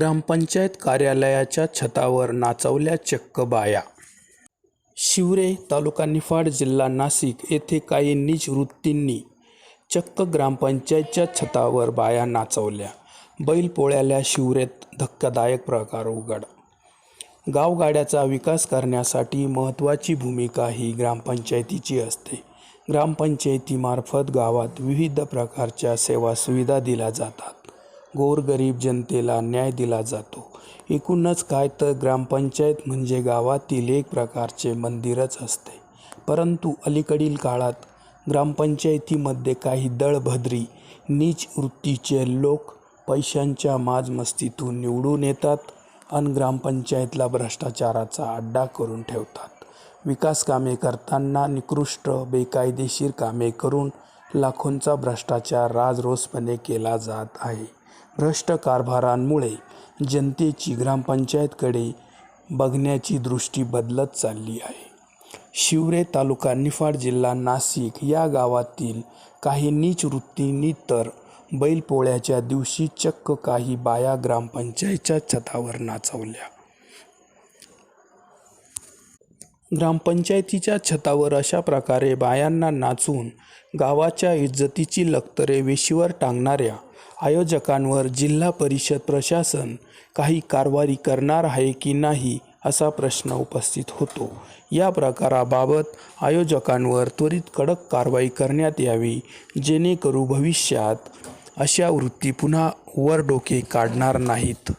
ग्रामपंचायत कार्यालयाच्या छतावर नाचवल्या चक्क बाया शिवरे तालुका निफाड जिल्हा नाशिक येथे काही नीच वृत्तींनी चक्क ग्रामपंचायतच्या छतावर बाया नाचवल्या. बैलपोळ्याला शिवरेत धक्कादायक प्रकार उघड. गावगाड्याचा विकास करण्यासाठी महत्त्वाची भूमिका ही ग्रामपंचायतीची असते. ग्रामपंचायतीमार्फत गावात विविध प्रकारच्या सेवा सुविधा दिल्या जातात. गोरगरीब जनतेला न्याय दिला जातो. एकूणच काय तर ग्रामपंचायत म्हणजे गावातील एक प्रकारचे मंदिरच असते. परंतु अलीकडील काळात ग्रामपंचायतीमध्ये काही दळभद्री नीच वृत्तीचे लोक पैशांच्या माजमस्तीतून निवडून येतात आणि ग्रामपंचायतला भ्रष्टाचाराचा अड्डा करून ठेवतात. विकास कामे करताना निकृष्ट बेकायदेशीर कामे करून लाखोंचा भ्रष्टाचार राजरोसपणे केला जात आहे. भ्रष्ट कारभारांमुळे जनतेची ग्रामपंचायतकडे बघण्याची दृष्टी बदलत चालली आहे. शिवरे तालुका निफाड जिल्हा नाशिक या गावातील काही नीच वृत्तींनी तर बैलपोळ्याच्या दिवशी चक्क काही बाया ग्रामपंचायतच्या छतावर नाचवल्या. ग्रामपंचायतीच्या छतावर अशा प्रकारे बायांना नाचून गावाच्या इज्जतीची लक्तरे वेशीवर टांगणाऱ्या आयोजकांवर जिल्हा परिषद प्रशासन काही कारवाई करणार आहे की नाही असा प्रश्न उपस्थित होतो. या प्रकाराबाबत आयोजकांवर त्वरित कडक कारवाई करण्यात यावी जेणेकरून भविष्यात अशा वृत्ती पुन्हा वर डोके काढणार नाहीत.